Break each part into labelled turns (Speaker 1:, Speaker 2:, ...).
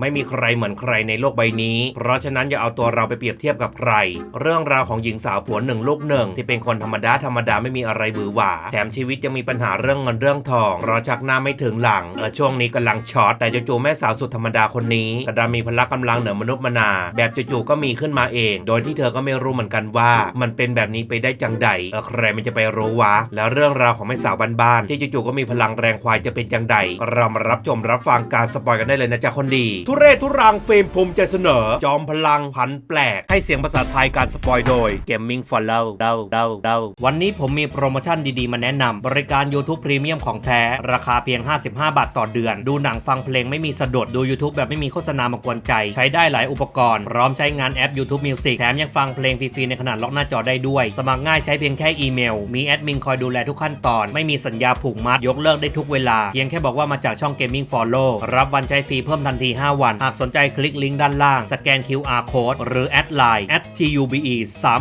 Speaker 1: ไม่มีใครเหมือนใครในโลกใบนี้ เพราะฉะนั้นอย่าเอาตัวเราไปเปรียบเทียบกับใคร เรื่องราวของหญิงสาวผัวหนึ่งลูกหนึ่งที่เป็นคนธรรมดาธรรมดาไม่มีอะไรบือหวา แถมชีวิตยังมีปัญหาเรื่องเงินเรื่องทองราะชักหน้าไม่ถึงหลังเออช่วงนี้กำลังช็อตแต่จู่ๆแม่สาวสุดธรรมดาคนนี้กระดามีพละกำลังเหนือมนุษย์มนา แบบจู่ๆก็มีขึ้นมาเอง โดยที่เธอก็ไม่รู้เหมือนกันว่า มันเป็นแบบนี้ไปได้จังใดเออใครมันจะไปรู้วะแล้วเรื่องราวของแม่สาวบ้านๆที่จู่ๆก็มีพลังแรงควายจะเป็นจังใดเรามารับชมรับฟังการสปอยกันได้เลยนะจ๊ะคนดีทุเรศทุรังฟิล์มภูมิใจเสนอ จอมพลังพันแปลก ให้เสียงภาษาไทยการสปอยโดย Gaming Follow เดาเดาเดาวันนี้ผมมีโปรโมชั่นดีๆ มาแนะนำบริการ YouTube Premium ของแท้ ราคาเพียง 55 บาทต่อเดือน ดูหนังฟังเพลงไม่มีสะดุดดู YouTube แบบไม่มีโฆษณามากวนใจ ใช้ได้หลายอุปกรณ์ พร้อมใช้งานแอป YouTube Music แถมยังฟังเพลงฟรีๆในขนาดล็อกหน้าจอได้ด้วย สมัครง่ายใช้เพียงแค่อีเมล มีแอดมินคอยดูแลทุกขั้นตอน ไม่มีสัญญาผูกมัดยกเลิกได้ทุกเวลาเพียงแค่บอกว่ามาจากช่อง Gaming Follow รับวันใช้ฟรีเพิ่มทันที 5วัน หากสนใจคลิกลิงก์ด้านล่าง สแกน QR Code หรือแอดไลน์ @tube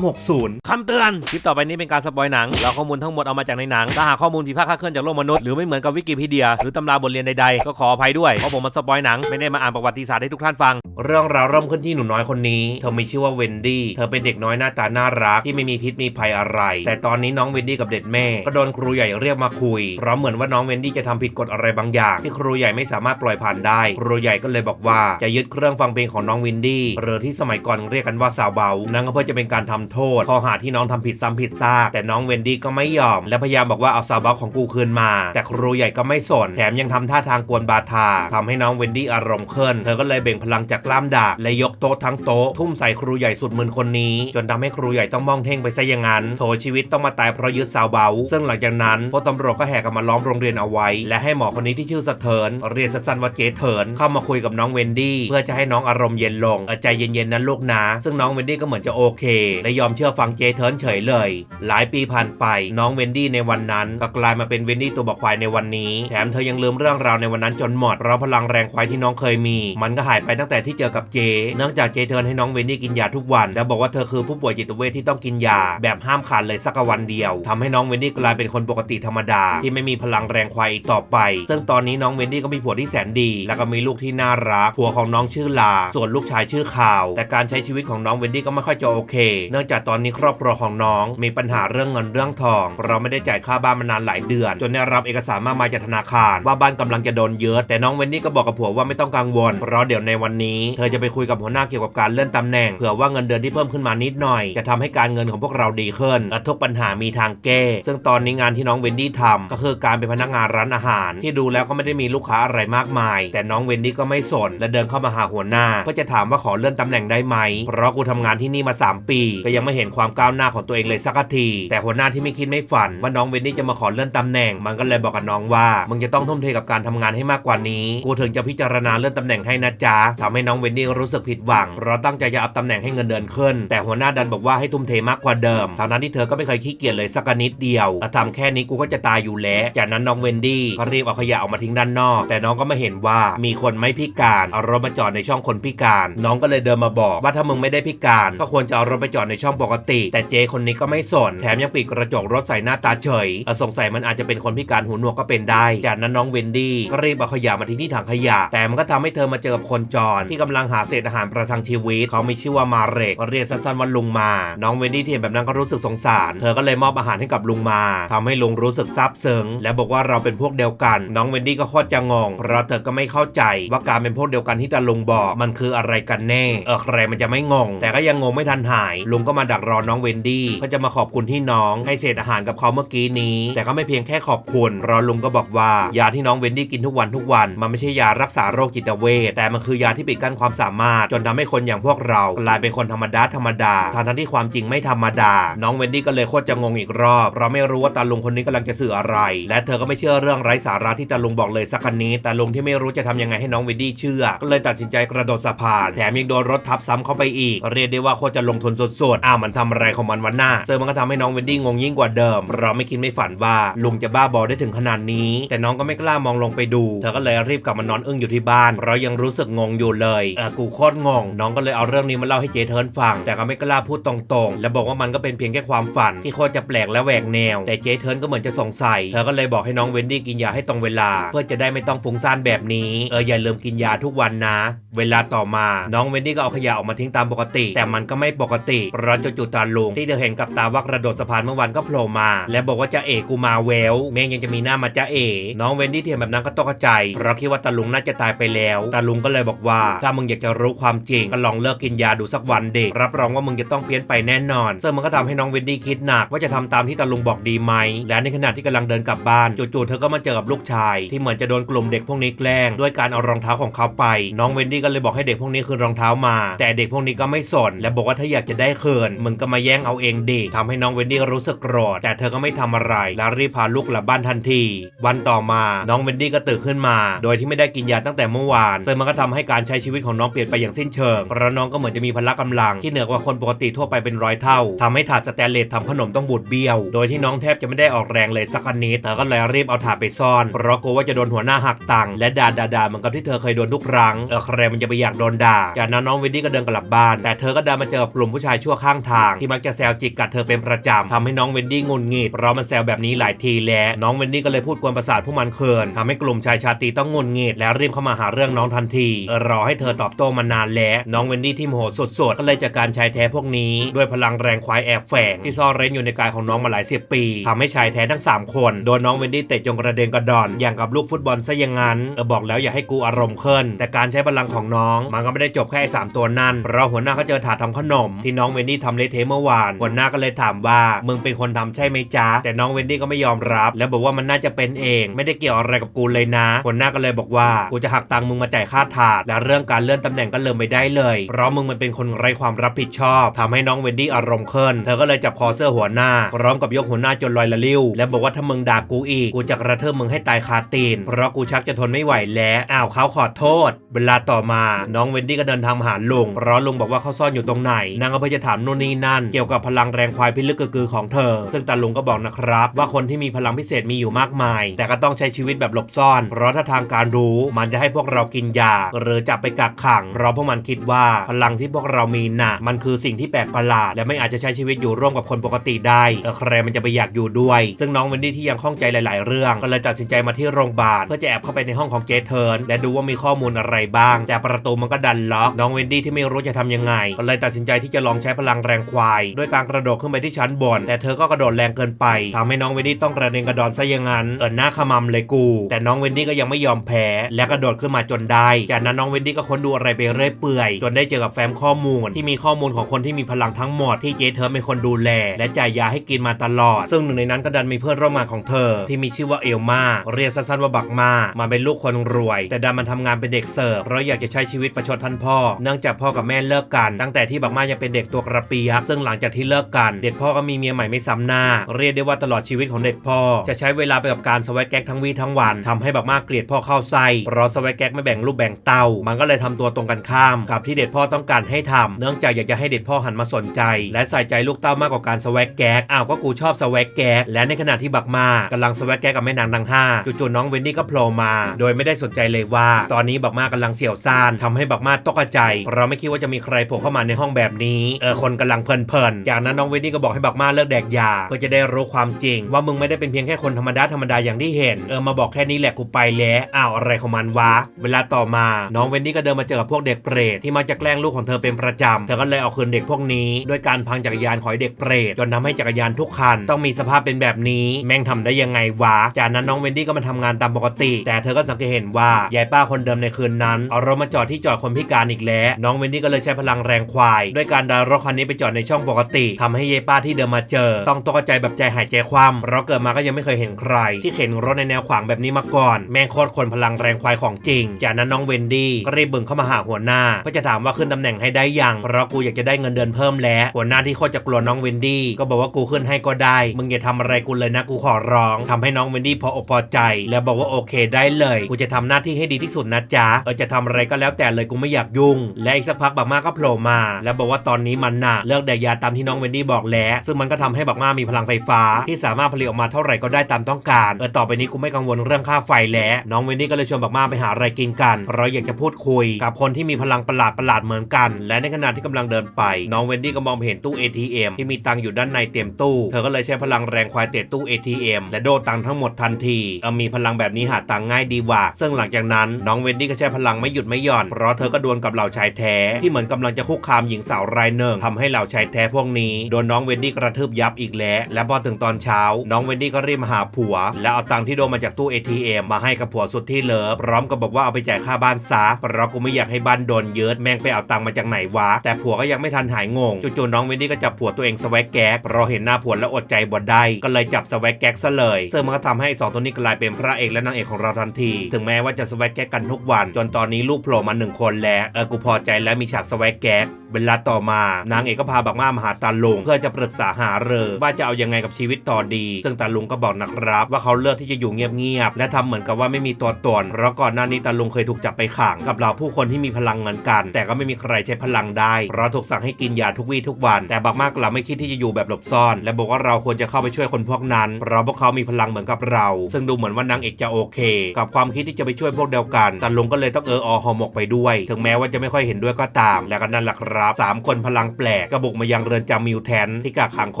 Speaker 1: 360คำเตือน คลิปต่อไปนี้เป็นการสปอยหนังแล้วข้อมูลทั้งหมดเอามาจากในหนัง ถ้าหากข้อมูลผิดพลาดคลาดเคลื่อนจากโลกมนุษย์หรือไม่เหมือนกับวิกิพีเดีย หรือตำราบทเรียนใดๆ ก็ขออภัยด้วย เพราะผมมาสปอยหนังไม่ได้มาอ่านประวัติศาสตร์ให้ทุกท่านฟัง เรื่องราวเริ่มขึ้นที่หนูน้อยคนนี้ เธอมีชื่อว่าเวนดี้ เธอเป็นเด็กน้อยหน้าตาน่ารักที่ไม่มีพิษมีภัยอะไร แต่ตอนนี้น้องเวนดี้กับเด็กแม่ก็โดนครูใหญ่เรียกมาคุยเพราะเหมือนว่าน้องเวนดี้จะทำผิดกฎอะไรบางอย่าง ที่ครูใหญ่ไม่สามารถปล่อยผ่านได้ ครูใหญ่ก็เลยบอกว่าจะยึดเครื่องฟังเพลงของน้องเวนดี้หรือที่สมัยก่อนเรียกกันว่าสาวเบา นั่นก็เพื่อจะเป็นการทำโทษข้อหาที่น้องทำผิดซ้ำผิดซากแต่น้องเวนดี้ก็ไม่ยอม และพยายามบอกว่าเอาสาวเบาของกูคืนมา แต่ครูใหญ่ก็ไม่สน แถมยังทำท่าทางกวนบาทาทำให้น้องเวนดี้อารมณ์ขึ้น เธอก็เลยเบ่งพลังจากกล้ามดาบและยกโต๊ะทั้งโต๊ะทุ่มใส่ครูใหญ่สุดมึนคนนี้ จนทำให้ครูใหญ่ต้องมองเท่งไปซะอย่างนั้นโถชีวิตต้องมาตายเพราะยึดสาวเบา ซึ่งหลังจากนั้นพวกตำรวจก็แห่กันมาล้อมโรงเรียนเอาไว้ และให้หมอคนนี้ที่ชื่อสะเทินเรียกสั้นว่าเจเถินเข้ามาคุยกับน้องเวนดี้เพื่อจะให้น้องอารมณ์เย็นลงใจเย็นๆนะลูกนะ ซึ่งน้องเวนดี้ก็เหมือนจะโอเค และยอมเชื่อฟังเจเถิร์นเฉยเลย หลายปีผ่านไปน้องเวนดี้ในวันนั้นก็กลายมาเป็นเวนดี้ตัวบอกควายในวันนี้ แถมเธอยังลืมเรื่องราวในวันนั้นจนหมดเพราะพลังแรงควายที่น้องเคยมี มันก็หายไปตั้งแต่ที่เจอกับเจ เนื่องจากเจเทิร์นให้น้องเวนดี้กินยาทุกวัน และบอกว่าเธอคือผู้ป่วยจิตเวชที่ต้องกินยา แบบห้ามขาดเลยสักวันเดียวทำให้น้องเวนดี้กลายเป็นคนปกติธรรมดาที่ไม่มีพลังแรงควายอีกต่อไป ซึ่งตอนนี้น้องเวนดี้ก็มีผัวที่แสนดี แล้วก็มีลูกที่น่ารักผัวของน้องชื่อลา ส่วนลูกชายชื่อข่าว แต่การใช้ชีวิตของน้องเวนดี้ก็ไม่ค่อยจะโอเค เนื่องจากตอนนี้ครอบครัวของน้องมีปัญหาเรื่องเงินเรื่องทอง เราไม่ได้จ่ายค่าบ้านมานานหลายเดือน จนได้รับเอกสารมากมายจากธนาคาร ว่าบ้านกำลังจะโดนยึดแต่น้องเวนดี้ก็บอกกับผัวว่าไม่ต้องกังวล เพราะเดี๋ยวในวันนี้ เธอจะไปคุยกับหัวหน้าเกี่ยวกับการเลื่อนตำแหน่งเผื่อว่าเงินเดือนที่เพิ่มขึ้นมานิดหน่อย จะทำให้การเงินของพวกเราดีขึ้นและทุกปัญหามีทางแก้ ซึ่งตอนนี้งานที่น้องเวนดี้ทำก็คือการเป็นพนักงานร้านอาหาร ที่ดูแล้วก็ไม่ได้มีลูกค้าอะไรมากมาย แต่น้องเวนดี้ก็ไม่สนและเดินเข้ามาหาหัวหน้า เพื่อจะถามว่าขอเลื่อนตำแหน่งได้ไหม เพราะกูทำงานที่นี่มา 3 ปี ก็ยังไม่เห็นความก้าวหน้าของตัวเองเลยสักที แต่หัวหน้าที่ไม่คิดไม่ฝันว่าน้องเวนดี้จะมาขอเลื่อนตำแหน่ง มันก็เลยบอกกับน้องว่า มึงจะต้องทุ่มเทกับการทำงานให้มากกว่านี้ กูถึงจะพิจารณาเลื่อนตำแหน่งให้นะจ๊ะทำให้น้องเวนดี้รู้สึกผิดหวังเพราะตั้งใจจะอัพตำแหน่งให้เงินเดือนขึ้น แต่หัวหน้าดันบอกว่าให้ทุ่มเทมากกว่าเดิมทั้งนั้นที่เธอก็ไม่เคยขี้เกียจเลยสักนิดเดียวแต่ทำแค่นี้กูก็จะตายอยู่แล้ว จากนั้นน้องเวนดี้ก็รีบเอาขยะออกมาทิ้งด้านนอก แต่น้องก็ไม่เห็นว่ามีคนไม่พิการเอารถมาจอดในช่องคนพิการ น้องก็เลยเดินมาบอกว่าถ้ามึงไม่ได้พิการ ก็ควรจะเอารถไปจอดในช่องปกติ แต่เจคนนี้ก็ไม่สน แถมยังปิดกระจกรถใส่หน้าตาเฉยเอสงสัยมันอาจจะเป็นคนพิการหูหนวกก็เป็นได้ จากนั้นน้องเวนดี้ก็รีบเอาขยะมาทิ้งที่ถังขยะ แต่มันก็ทำให้เธอมาเจอกับคนจรที่กำลังหาเศษอาหารประทังชีวิต เขามีชื่อว่ามาเรกเรียกสั้นๆว่าลุงมา น้องเวนดี้ที่เห็นแบบนั้นก็รู้สึกสงสาร เธอก็เลยมอบอาหารให้กับลุงมาทำให้ลุงรู้สึกซาบซึ้งและบอกว่าเราเป็นพวกเดียวกัน น้องเวนดี้ก็โคตรจะงงเพราะเธอก็ไม่เข้าใจว่าการเป็นพวกเดียวกันที่ตาลุงบอกมันคืออะไรกันแน่เออใครมันจะไม่งง แต่ก็ยังงงไม่ทันหาย ลุงก็มาดักรอน้องเวนดี้เพื่อจะมาขอบคุณที่น้องให้เศษอาหารกับเขาเมื่อกี้นี้ แต่ก็ไม่เพียงแค่ขอบคุณเพราะลุงก็บอกว่ายาที่น้องเวนดี้กินทุกวันทุกวัน มันไม่ใช่ยารักษาโรคจิตเวชแต่มันคือยาที่ปิดกั้นความสามารถ จนทำให้คนอย่างพวกเรากลายเป็นคนธรรมดาธรรมดาทั้งที่ความจริงไม่ธรรมดา น้องเวนดี้ก็เลยโคตรจะงงอีกรอบเพราะไม่รู้ว่าตาลุงคนนี้กำลังจะสื่ออะไร และเธอก็ไม่เชื่อเรื่องไร้สาระที่ตาลุงบอกเลยสักนิดต่ลุงที่ไม่รู้จะทำยังไงให้น้องเวนดี้เชื่อก็เลยตัดสินใจกระโดดสะพาน แถมยังโดนรถทับซ้ำเข้าไปอีก เรียกได้ว่าโคตรจะลงทุนสดๆ อ้าวมันทำอะไรของมันวันหน้า ซึ่งมันก็ทำให้น้องเวนดี้งงยิ่งกว่าเดิม เราไม่คิดไม่ฝันว่าลุงจะบ้าบอได้ถึงขนาดนี้ แต่น้องก็ไม่กล้ามองลงไปดู เธอก็เลยรีบกลับมานอนอึ้งอยู่ที่บ้าน เรายังรู้สึกงงอยู่เลยยเออกูโคตรงง น้องก็เลยเอาเรื่องนี้มาเล่าให้เจเทิร์นฟัง แต่ก็ไม่กล้าพูดตรงๆ และบอกว่ามันก็เป็นเพียงแค่ความฝันที่โคตรจะแปลกและแหวกแนว แต่เจเทิร์นก็เหมือนจะสงสัย เธอก็เลยบอกให้น้องเวนดี้กินยาให้ตรงเวลา เพื่อจะได้ไม่ต้องฟุ้งซ่านแบบนี้ เอออย่าลืมกินยาทุกวันนะ เวลาต่อมาน้องเวนดี้ก็เอาขยะออกมาทิ้งตามปกติ แต่มันก็ไม่ปกติเพราะจู่ๆตาลุงที่เธอเห็นกับตาว่ากระโดดสะพานเมื่อวันก็โผล่มา และบอกว่าจะเอกกูมาแววแม่งยังจะมีหน้ามาจะเอ น้องเวนดี้ที่เห็นแบบนั้นก็ตกใจเพราะคิดว่าตาลุงน่าจะตายไปแล้วตาลุงก็เลยบอกว่า ถ้ามึงอยากจะรู้ความจริงก็ลองเลิกกินยาดูสักวันเด็กรับรองว่ามึงจะต้องเพี้ยนไปแน่นอนซึ่งมันก็ทำให้น้องเวนดี้คิดหนักว่าจะทำตามที่ตาลุงบอกดีไหมและในขณะที่กำลังเดินกลับบ้านจู่ๆเธอก็มาเจอกับลูกชาย ที่เหมือนจะโดนกลุ่มเด็กพวกนี้แกล้งด้วยการเอารองเท้าของเขาไป น้องเวนดี้ก็เลยบอกให้เด็กพวกนี้คืนรองเท้ามา แต่เด็กพวกนี้ก็ไม่สนและบอกว่าถ้าอยากจะได้คืนมึงก็มาแย่งเอาเองดิทำให้น้องเวนดี้รู้สึกโกรธแต่เธอก็ไม่ทำอะไรและรีบพาลูกกลับบ้านทันที วันต่อมาน้องเวนดี้ก็ตื่นขึ้นมา โดยที่ไม่ได้กินยาตั้งแต่เมื่อวานซึ่งมันก็ทำให้การใช้ชีวิตของน้องเปลี่ยนไปอย่างสิ้นเชิงเพราะน้องก็เหมือนจะมีพละกำลังที่เหนือกว่าคนปกติทั่วไปเป็นร้อยเท่าทำให้ถาดสแตนเลสทำขนมต้องบูดเบี้ยว โดยที่น้องแทบจะไม่ได้ออกแรงเลยสักนิดเธอก็เลยรีบเอาถาดไปซ่อนเพราะกลัวว่าจะโดนหัวหน้าหักตังและด่าด่าด่าเหมือนกับที่เธอเคยโดนทุกครั้งเออใครมันจะไปอยากโดนด่า จากนั้นน้องเวนดี้ก็เดินกลับบ้าน แต่เธอก็เดินมาเจอกับกลุ่มผู้ชายชั่วข้างทาง ที่มักจะแซวจิกกัดเธอเป็นประจำทำให้น้องเวนดี้งุนงิดเพราะมันแซวแบบนี้หลายทีแล้วน้องเวนดี้ก็เลยพูดกวนประสาทผู้มันเคินทำให้กลุ่มชายชาตรีต้องงุนงิดและรีบเข้ามาหาเรื่องน้องทันทีเออรอให้เธอตอบโต้มานานแล้วน้องเวนดี้ที่โมโหสุดๆก็เลยจัดการชายแท้พวกนี้ด้วยพลังแรงควายแอบแฝงที่ซ่อนเร้นอยู่ในกายของน้องมาหลายสิบปีทำให้ชายแท้ทั้งสามคนโดนน้องเวนดี้เตะจงกระเด็นกระดอนอย่างกับลูกฟุตบอลซะอย่างนั้นเออบอกแล้วอย่าให้กูอารมณ์ขึ้นแต่การใช้พลังของน้องมันก็ไม่ได้จบแค่ไอ้สามตัวนั่นเพราะหัวหน้าเขาเจอถาดทำขนม ที่น้องเวนดี้ทำเลเทเมื่อวานหัวหน้าก็เลยถามว่ามึงเป็นคนทำใช่ไหมจ๊ะแต่น้องเวนดี้ก็ไม่ยอมรับ แล้วบอกว่ามันน่าจะเป็นเอง ไม่ได้เกี่ยวอะไรกับกูเลยนะหัวหน้าก็เลยบอกว่ากูจะหักตังค์มึงมาจ่ายค่าถาดและเรื่องการเลื่อนตำแหน่งก็เริ่มไปได้เลย เพราะมึงมันเป็นคนไร้ความรับผิดชอบทำให้น้องเวนดี้อารมณ์ขึ้นเธอก็เลยจับคอเสื้อหัวหน้าพร้อมกับยกหัวหน้าจนลอยละลิ้ว และบอกว่าถ้ามึงด่ากูอีกกูจะกระเทืบมึงให้ตายคาตีน เพราะกูชักจะทนไม่ไหวแล้วอ้าวเขาขอโทษเวลาต่อมาน้องเวนดี้ก็เดินทางมาหาลุงเพราะลุงบอกว่าเขาซ่อนอยู่ตรงไหน นางก็พื่อจะถามนู่นนี่นั่น เกี่ยวกับพลังแรงควายพิลึกกระกือของเธอ ซึ่งตาลุงก็บอกนะครับ ว่าคนที่มีพลังพิเศษมีอยู่มากมาย แต่ก็ต้องใช้ชีวิตแบบหลบซ่อน เพราะถ้าทางการรู้มันจะให้พวกเรากินยา หรือจับไปกักขังเพราะพวกมันคิดว่าพลังที่พวกเรามีน่ะมันคือสิ่งที่แปลกประหลาด และไม่อาจจะใช้ชีวิตอยู่ร่วมกับคนปกติได้เออใครมันจะไปอยากอยู่ด้วย ซึ่งน้องเวนดี้ที่ยังข้องใจหลาย ๆ เรื่องก็เลยตัดสินใจมาที่โรงพยาบาลเพื่อจะแอบเข้าไปในห้องของเจเทิร์นและดูว่ามีข้อมูลอะไรบ้าง แต่ประตูมันก็ดันล็อกน้องเวนดี้ที่ไม่รู้จะทำยังไงก็เลยตัดสินใจที่จะลองใช้พลังแรงควายด้วยการกระโดดขึ้นไปที่ชั้นบน แต่เธอก็กระโดดแรงเกินไปทำให้น้องเวนดี้ต้องกระเด็นกระดอนซะอย่างนั้นเออหน้าขมำเลยกู แต่น้องเวนดี้ก็ยังไม่ยอมแพ้ และกระโดดขึ้นมาจนได้ จากนั้นน้องเวนดี้ก็ค้นดูอะไรไปเรื่อยเปื่อย จนได้เจอกับแฟ้มข้อมูลที่มีข้อมูลของคนที่มีพลังทั้งหมดที่เจเธอเป็นคนดูแล และจ่ายยาให้กินมาตลอด ซึ่งหนึ่งในนั้นก็ดันมีเพื่อนร่วมงานของเธอ ที่มีชื่อว่าเอลมาเรียกสั้นๆว่าบักมามันเป็นลูกคนรวย แต่ดันมันทำงานเป็นเด็กเสิร์ฟเพราะอยากจะใช้ชีวิตประชดท่านพ่อ เนื่องจากพ่อกับแม่เลิกกัน ตั้งแต่ที่บักมายังเป็นเด็กตัวกระเปียกซึ่งหลังจากที่เลิกกัน เด็กพ่อก็มีเมียใหม่ไม่ซ้ำหน้า เรียกได้ว่าตลอดชีวิตของเด็กพ่อ จะใช้เวลาไปกับการสวัสแก๊กทั้งวีทั้งวันทำให้บักมาเกลียดพ่อเข้าไส้เพราะสวัสแก๊กไม่แบ่งลูกแบ่งเต้ามันก็เลยทำตัวตรงกันข้าม กับที่เด็ดพ่อต้องการให้ทำเนื่องจากอยากจะให้เด็ดพ่อหันมาสนใจ และใส่ใจลูกเต้ามากกว่าการสวัสแก๊กอ้าวก็กูชอบสวัสแก๊กและในขณะที่บักมากำลังสวัสแก๊กกับแม่นางดังห้าจู่ๆน้องเวนดี้ก็โผล่มา โดยไม่ได้สนใจเลยว่า ตอนนี้บักมากำลังเสี่ยวซ่านทำให้บักมาตกใจ เราไม่คิดว่าจะมีใครโผล่เข้ามาในห้องแบบนี้เออคนกำลังเพลินๆจากนั้นน้องเวนดี้ก็บอกให้บักมาเลิกแดกยาเพื่อจะได้รู้ความจริง ว่ามึงไม่ได้เป็นเพียงแค่คนธรรมดาธรรมดาอย่างที่เห็นเออมาบอกแค่นี้แหละกูไปแล้วอ้าวอะไรของมันวะเวลาต่อมาน้องเวนดี้ก็เดินมาเจอกับพวกเด็กเปรตที่มักจะแกล้งลูกของเธอเป็นประจำเธอก็เลยเอาคืนเด็กพวกนี้ด้วยการพังจักรยานของเด็กเปรตจนทำให้จักรยานทุกคัน ต้องมีสภาพเป็นแบบนี้แม่งทำได้ยังไงวะจากนั้นน้องเวนดี้ก็มาทำงานตามปกติ แต่เธอก็สังเกตเห็นว่ายายป้าคนเดิมในคืนนั้นเอารถมาจอดที่จอดคนพิการอีกแล้ว น้องเวนดี้ก็เลยใช้พลังแรงควาย ด้วยการดันรถคันนี้ไปจอดในช่องปกติทำให้ยายป้าที่เดินมาเจอ ต้องตกใจแบบใจหายใจคว่ำเพราะเกิดมาก็ยังไม่เคยเห็นใคร ที่เข็นรถในแนวขวางแบบนี้มาก่อน แม่งโคตรคนพลังแรงควายของจริง จากนั้นน้องเวนดี้ก็รีบบึงเข้ามาหาหัวหน้าเพื่อจะถามว่าขึ้นตำแหน่งให้ได้ยังเพราะกูอยากจะได้เงินเดือนเพิ่มแล้วหัวหน้าที่โคตรจะกลัวน้องเวนดี้ก็บอกว่ากูขึ้นให้ก็ได้ มึงอย่าทำอะไรกูเลยนะกูขอร้องทำให้น้องเวนดี้พออกพอใจ แล้วบอกว่าโอเคได้เลยกูจะทำหน้าที่ให้ดีที่สุดนะจ๊ะเออจะทำอะไรก็แล้วแต่เลยกูไม่อยากยุ่ง และอีกสักพักบักมาก็โผล่มา แล้วบอกว่าตอนนี้มันน่ะเลิกแดกยาตามที่น้องเวนดี้บอกแล้ว ซึ่งมันก็ทำให้บักมามีพลังไฟฟ้า ที่สามารถผลิตออกมาเท่าไหร่ก็ได้ตามต้องการเออต่อไปนี้กูไม่กังวลเรื่องค่าไฟแล้วน้องเวนดี้ก็เลยชวนบักมาไปหาอะไรกินกันเพราะอยากจะพูดคุย กับคนที่มีพลังประหลาดประหลาดเหมือนกัน และในขณะที่กำลังเดินไป น้องเวนดี้ก็มองเห็นตู้ ATM ที่มีตังอยู่ด้านในเต็มตู้ เธอก็เลยใช้พลังแรงควายเตะตู้ ATM และโดตังทั้งหมดทันทีเออมีพลังแบบนี้หาตังง่ายดีว่ะซึ่งหลังจากนั้นน้องเวนดี้ก็ใช้พลังไม่หยุดไม่หย่อน เพราะเธอก็ดวลกับเหล่าชายแท้ที่เหมือนกำลังจะคุกคามหญิงสาวรายหนึ่งทำให้เหล่าชายแท้พวกนี้โดนน้องเวนดี้กระทืบยับอีกแล้ว และพอถึงตอนเช้า น้องเวนดี้ก็รีบมาหาผัว แล้วเอาตังค์ที่โดนมาจากตู้ ATM มาให้กับผัวสุดที่เลิฟพร้อมกับบอกว่าเอาไปจ่ายค่าบ้านซะเพราะกูไม่อยากให้บ้านโดนเยิดแม่งไปเอาตังค์มาจากไหนวะแต่ผัวก็ยังไม่ทันหายงงจู่ๆน้องเวนดี้ก็จับผัวตัวเองสแวกแก๊กเราเห็นหน้าผัวแล้วอดใจบ่ได้ก็เลยจับสแวกแก๊กซะเลยซึ่งมันก็ทำให้สองตัวนี้กลายเป็นพระเอกและนางเอกของเราทันที ถึงแม้ว่าจะสวกแก๊กกันทุกวันจนตอนนี้ลูกโผล่มาหนึ่งคนแล้ว เออกูพอใจแล้วมีฉากสแวกแก๊กเวลาต่อมานางเอกก็พาบักมามาหาตาลุงเพื่อจะปรึกษาหาเรือว่าจะเอายังไงกับชีวิตต่อดี ซึ่งตาลุงก็บอกนะครับ ว่าเขาเลือกที่จะอยู่เงียบๆและทำเหมือนกับว่าไม่มีตัวตนเพราะก่อนหน้านี้ตาลุงเคยถูกจับไปขังกับเหล่าผู้คนที่มีพลังเหมือนกัน แต่ก็ไม่มีใครใช้พลังได้ เพราะถูกสั่งให้กินยาทุกวี่ทุกวัน แต่บักมากเราไม่คิดที่จะอยู่แบบหลบซ่อน และบอกว่าเราควรจะเข้าไปช่วยคนพวกนั้น เพราะพวกเขามีพลังเหมือนกับเรา ซึ่งดูเหมือนว่านางเอกจะโอเค กับความคิดที่จะไปช่วยพวกเดียวกันตาลุงก็เลยต้องเอออหอหมกไปด้วย ถึงแม้ว่าจะไม่ค่อยเห็นด้วยก็ตาม และก็นั่นแหละครับสามคนพลังแปลกกระบุกมายังเรือนจำมิวแทนที่กักขังค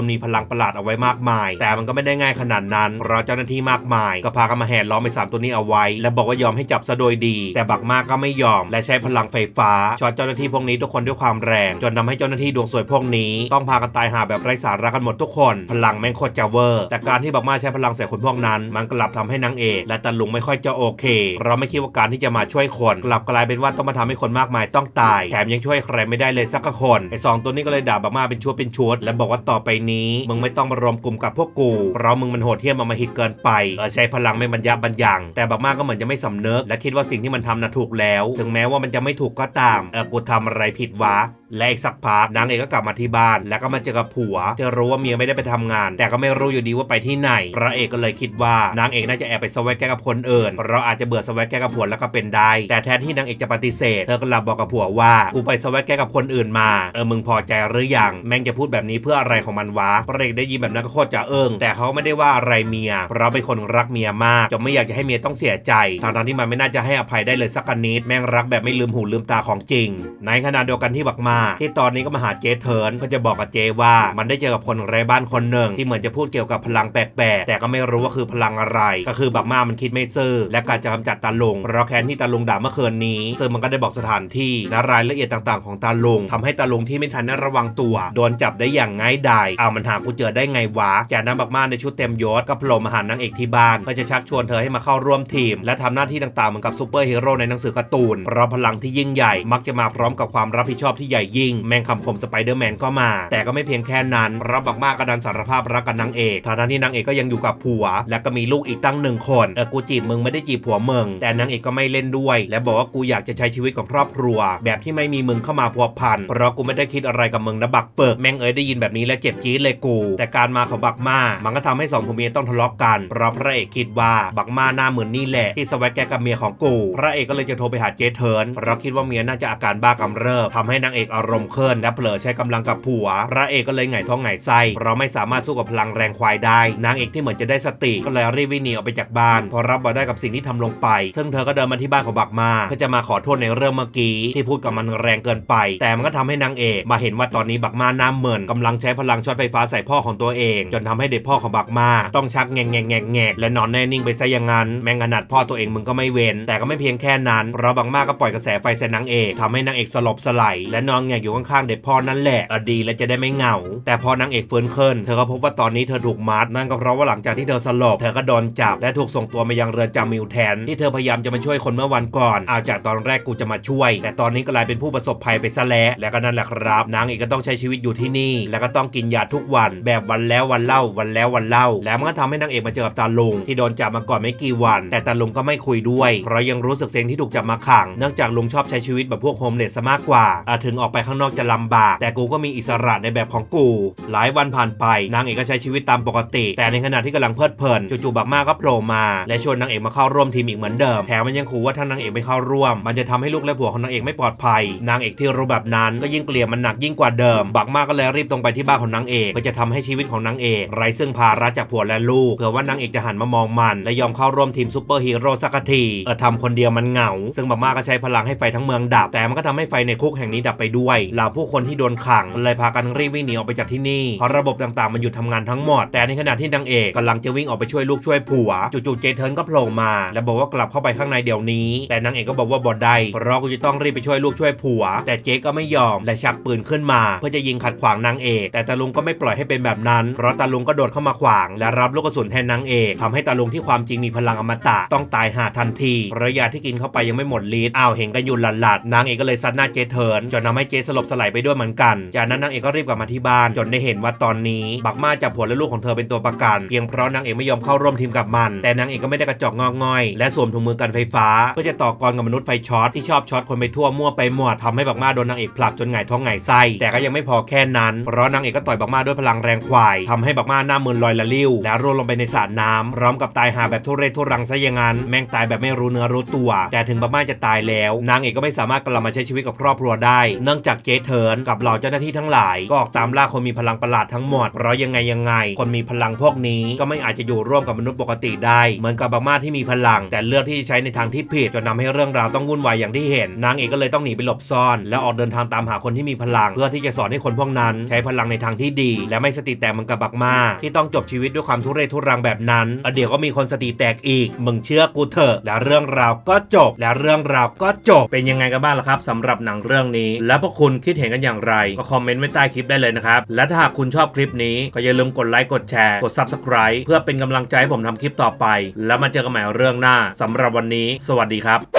Speaker 1: นมีพลังประหลาดเอาไว้มากมาย แต่มันก็ไม่ได้ง่ายขนาดนั้นเพราะเจ้าหน้าที่มากมาย ก็พากันมาแห่ล้อมไปสามตัวนี้เอาไว้ และบอกว่ายอมให้จับซะโดยดี แต่บักมากก็ไม่ยอม และใช้พลังไฟฟ้าช็อตเจ้าหน้าที่พวกนี้ทุกคนด้วยความแรง จนทำให้เจ้าหน้าที่ดวงสวยพวกนี้ ต้องพากันตายหาแบบไร้สาระกันหมดทุกคน พลังแม่งโคตรจะเวอร์ แต่การที่บักมาใช้พลังใส่คนพวกนั้น มันกลับทำให้นางเอกและตาลุงไม่ค่อยจะโอเค เราไม่คิดว่าการที่จะมาช่วยวยคนกลับกลายเป็นว่าต้องมาทำให้คนมากมายต้องตาย แถมยังช่วยใครไม่ได้เลยสักคนไอ้สองตัวนี้ก็เลยด่าบักมาเป็นชัวเป็นชุดและบอกว่าต่อไปนี้มึงไม่ต้องมารวมกลุ่มกับพวกกูเพราะมึงมันโหดเหี้ยมมามหิตเกินไปเออใช้พลังไม่บรรยับบรรยัง แต่บักมาก็เหมือนจะไม่สำนึกและคิดว่าสิ่งที่มันทำน่ะถูกแล้ว ถึงแม้ว่ามันจะไม่ถูกก็ตามเออกูทำอะไรผิดวะ และอีกสักพักนางเอกก็กลับมาที่บ้าน แล้วก็มาเจอกับผัวที่รู้ว่าเมียไม่ได้ไปทำงาน แต่ก็ไม่รู้อยู่ดีว่าไปที่ไหน พระเอกก็เลยคิดว่านางเอกน่าจะแอบไปสวัสดแก้กับคนอื่น เราอาจจะเบื่อสวัสดแก้กับผัวแล้วก็เป็นได้ แต่แทนที่นางเอกจะปฏิเสธ เธอก็ลับบอกกับผัวว่า กูไปสวัสดแก้กับคนอื่นมา เออมึงพอใจหรือยัง แม่งจะพูดแบบนี้เพื่ออะไรของมันวะ พระเอกได้ยินแบบนั้นก็โคตรจะเอิงแต่เขาไม่ได้ว่าอะไรเมีย เพราะเป็นคนรักเมียมากจนไม่อยากจะให้เมียต้องเสียใจทางทที่มันไม่น่าจะให้อภัยได้เลยสักนิด แม่งรักแบบไม่ลืมหูลืมตาของจริง ในขณะเดียวกันที่บักมาที่ตอนนี้ก็มาหาเจเทิร์นก็จะบอกกับเจว่า มันได้เจอกับคนไร้บ้านคนหนึ่งที่เหมือนจะพูดเกี่ยวกับพลังแปลกๆแต่ก็ไม่รู้ว่าคือพลังอะไร ก็คือบักมามันคิดไม่ซื่อและการจะกำจัดตาลุงเพราะแค้นที่ตาลุงด่าเมื่อคืนนี้ ซึ่งมันก็ได้บอกสถานที่และรายละเอียดต่างๆ ของตาลุงทำให้ตาลุงที่ไม่ทันได้ระวังตัว โดนจับได้อย่างง่ายดายเอามันหากูเจอได้ไงวะจากนั้นบักมาในชุดเต็มยศก็โผล่มาหานางเอกที่บ้านเพื่อจะชักชวนเธอให้มาเข้าร่วมทีม และทำหน้าที่ต่างๆเหมือนกับซูเปอร์ฮีโร่ในหนังสือการ์ตูนเพราะพลังที่ยิ่งใหญ่มักจะมาพร้อมกับความรับผิดชอบที่ใหญ่ยิ่ง แมงคำคมสไปเดอร์แมนก็มา แต่ก็ไม่เพียงแค่นั้นเราะบักมากก็ดันสารภาพรักกับนางเอกทางที่นางเอกก็ยังอยู่กับผัว และก็มีลูกอีกตั้งหนึ่งคนเออกูจีบมึงไม่ได้จีบผัวมึงแต่นางเอกก็ไม่เล่นด้วย และบอกว่ากูอยากจะใช้ชีวิตของครอบครัว แบบที่ไม่มีมึงเข้ามาพัวพันเพราะกูไม่ได้คิดอะไรกับมึงนะบักเปิกแมงเอ้ยได้ยินแบบนี้แล้วเจ็บจี๊ดเลยกู แต่การมาของบักมา มันก็ทำให้สองผัวเมียต้องทะเลาะกันเพราะพระเอกคิดว่าบักมาหน้าเหมือนนี่แหละที่สวัสดแกกับเมียของกู พระเอกก็เลยจะโทรไปหาเจเทิร์นเพราะคิดว่าเมียน่าจะอาการบ้ากำเริบทำให้นางเอกอารมณ์เคลื่อนและเผลอใช้กำลังกับผัว พระเอกก็เลยไงท้องไงไส้เพราะไม่สามารถสู้กับพลังแรงควายได้ นางเอกที่เหมือนจะได้สติก็เลยรีบวิ่งหนีออกไปจากบ้านพอรับมาได้กับสิ่งที่ทำลงไป ซึ่งเธอก็เดินมาที่บ้านของบักมาเพื่อจะมาขอโทษในเรื่องเมื่อกี้ที่พูดกับมันแรงเกินไป แต่มันก็ทำให้นางเอกมาเห็นว่าตอนนี้บักมาน้าเหมือนกำลังใช้พลังช็อตไฟฟ้าใส่พ่อของตัวเอง จนทำให้เด็กพ่อของบักมา ต้องชักแงงแงงแงงแงกและนอนแน่นิ่งไปซะอย่างนั้นแมงขนาดพ่อตัวเองมึงก็ไม่เว้นแต่ก็ไม่เพียงแค่นั้นเพราะบักมาก็ปล่อยกระแสไฟใส่นางเอกทำให้นางเอกสลบสลายและนอนงอยู่ข้างๆเด็กพ่อนั่นแหละอดีและจะได้ไม่เหงา แต่พอนางเอกเฟื้นขึ้นเธอก็พบว่าตอนนี้เธอถูกมัดนั่นก็เพราะว่าหลังจากที่เธอสลบเธอก็โดนจับและถูกส่งตัวมายังเรือนจำมิวแทน ที่เธอพยายามจะมาช่วยคนเมื่อวันก่อนเอาจากตอนแรกกูจะมาช่วย แต่ตอนนี้กลายเป็นผู้ประสบภัยไปซะแล้วและก็นั่นแหละครับ นางเอกก็ต้องใช้ชีวิตอยู่ที่นี่ แล้วก็ต้องกินยาทุกวัน แบบวันแล้ววันเล่าวันแล้ววันเล่า แล้วมันก็ทำให้นางเอกมาเจอกับตาลุงที่โดนจับมาก่อนไม่กี่วัน แต่ตาลุงก็ไม่คุยด้วยเพราะยังรู้สึกเซ็งที่ถูกจับมาขังเนื่องจากลุงชอบใช้ชีวิตแบบพวกโฮมเลสมากกว่าอาถึงออกไปไปข้างนอกจะลำบาก แต่กูก็มีอิสระในแบบของกู หลายวันผ่านไปนางเอกก็ใช้ชีวิตตามปกติ แต่ในขณะที่กำลังเพลิดเพลินจู่ๆบักมากก็โผล่มาและชวนนางเอกมาเข้าร่วมทีมอีกเหมือนเดิมแถมมันยังขู่ว่าถ้านางเอกไม่เข้าร่วม มันจะทำให้ลูกและผัวของนางเอกไม่ปลอดภัย นางเอกที่รู้แบบนั้นก็ยิ่งเกลียดมันหนักยิ่งกว่าเดิม บักมากก็เลยรีบตรงไปที่บ้านของนางเอกเพื่อจะทำให้ชีวิตของนางเอกไร้ซึ่งภาระจากผัวและลูกเผื่อว่านางเอกจะหันมามองมัน และยอมเข้าร่วมทีมซูเปอร์ฮีโร่สักทีเออทำคนเดียวมันเหงา ซึ่งบักมาก็ใช้พลังให้ไฟทั้งเมืองดับ แต่มันก็ทำให้ไฟในคุกแห่งนี้ดับไปด้วยเหล่าผู้คนที่โดนขังเลยพากันรีบวิ่งหนีออกไปจากที่นี่เพราะระบบต่างๆมันหยุดทำงานทั้งหมด แต่ในขณะที่นางเอกกำลังจะวิ่งออกไปช่วยลูกช่วยผัวจู่ๆเจเทิร์นก็โผล่มา และบอกว่ากลับเข้าไปข้างในเดี๋ยวนี้ แต่นางเอกก็บอกว่าบ่ได้เพราะกูจะต้องรีบไปช่วยลูกช่วยผัว แต่เจก็ไม่ยอมและชักปืนขึ้นมา เพื่อจะยิงขัดขวางนางเอกแต่ตาลุงก็ไม่ปล่อยให้เป็นแบบนั้นเพราะตาลุงก็โดดเข้ามาขวาง และรับลูกกระสุนแทนนางเอกทำให้ตาลุงที่ความจริงมีพลังอมตะต้องตายหาทันทีระยะที่กินเข้าไปยังไม่หมดฤทธิ์อ้าวเห็นกันอยู่หลัดๆนางเอกก็เลยซัดหน้าเจเทิร์นจนทำให้เจสลบสลายไปด้วยเหมือนกัน จากนั้นนางเอกก็รีบกลับมาที่บ้านจนได้เห็นว่าตอนนี้ บักมาจับผัวและลูกของเธอเป็นตัวประกันเพียงเพราะนางเอกไม่ยอมเข้าร่วมทีมกับมัน แต่นางเอกก็ไม่ได้กระจอกงอกง่อย และสวมถุงมือกันไฟฟ้า เพื่อจะต่อกรกับมนุษย์ไฟช็อตที่ชอบช็อตคนไปทั่วมั่วไปหมดทำให้บักมาโดนนางเอกผลักจนหงายท้องหงายไส้แต่ก็ยังไม่พอแค่นั้นเพราะนางเอกก็ต่อยบักมาด้วยพลังแรงควายทำให้บักมาหน้ามึนลอยละลิ้วแล้วร่วงลงไปในสระน้ำพร้อมกับตายหาแบบทุเรศทุรังซะอย่างนั้นแม่งตายแบบไม่รู้เนื้อรู้ตัว แต่ถึงบักมาจะตายแล้ว นางเอกก็ไม่สามารถกลับมาใช้ชีวิตกับครอบครัวได้เนื่องจากเจเทิร์นกับเหล่าเจ้าหน้าที่ทั้งหลาย ก็ออกตามล่าคนมีพลังประหลาดทั้งหมดเพราะยังไงยังไง คนมีพลังพวกนี้ก็ไม่อาจจะอยู่ร่วมกับมนุษย์ปกติได้ เหมือนกับบักมาที่มีพลัง แต่เลือกที่จะใช้ในทางที่ผิดจนนำให้เรื่องราวต้องวุ่นวายอย่างที่เห็นนางเอกก็เลยต้องหนีไปหลบซ่อน และออกเดินทางตามหาคนที่มีพลัง เพื่อที่จะสอนให้คนพวกนั้น ใช้พลังในทางที่ดี และไม่สติแตกเหมือนกับบักมาที่ต้องจบชีวิตด้วยความทุเรศทุรังแบบนั้นเดี๋ยวก็มีคนสติแตกอีกมึงเชื่อกูเถอะและเรื่องราวก็จบ และเรื่องราวก็จบเป็นยังไงกันบ้างล่ะครับสำหรับหนังเรื่องนี้และพวกคุณคิดเห็นกันอย่างไร ก็คอมเมนต์ไว้ใต้คลิปได้เลยนะครับ และถ้าหากคุณชอบคลิปนี้ ก็อย่าลืมกดไลค์กดแชร์กด Subscribe เพื่อเป็นกำลังใจให้ผมทำคลิปต่อไป แล้วมาเจอกันใหม่เรื่องหน้าสำหรับวันนี้ สวัสดีครับ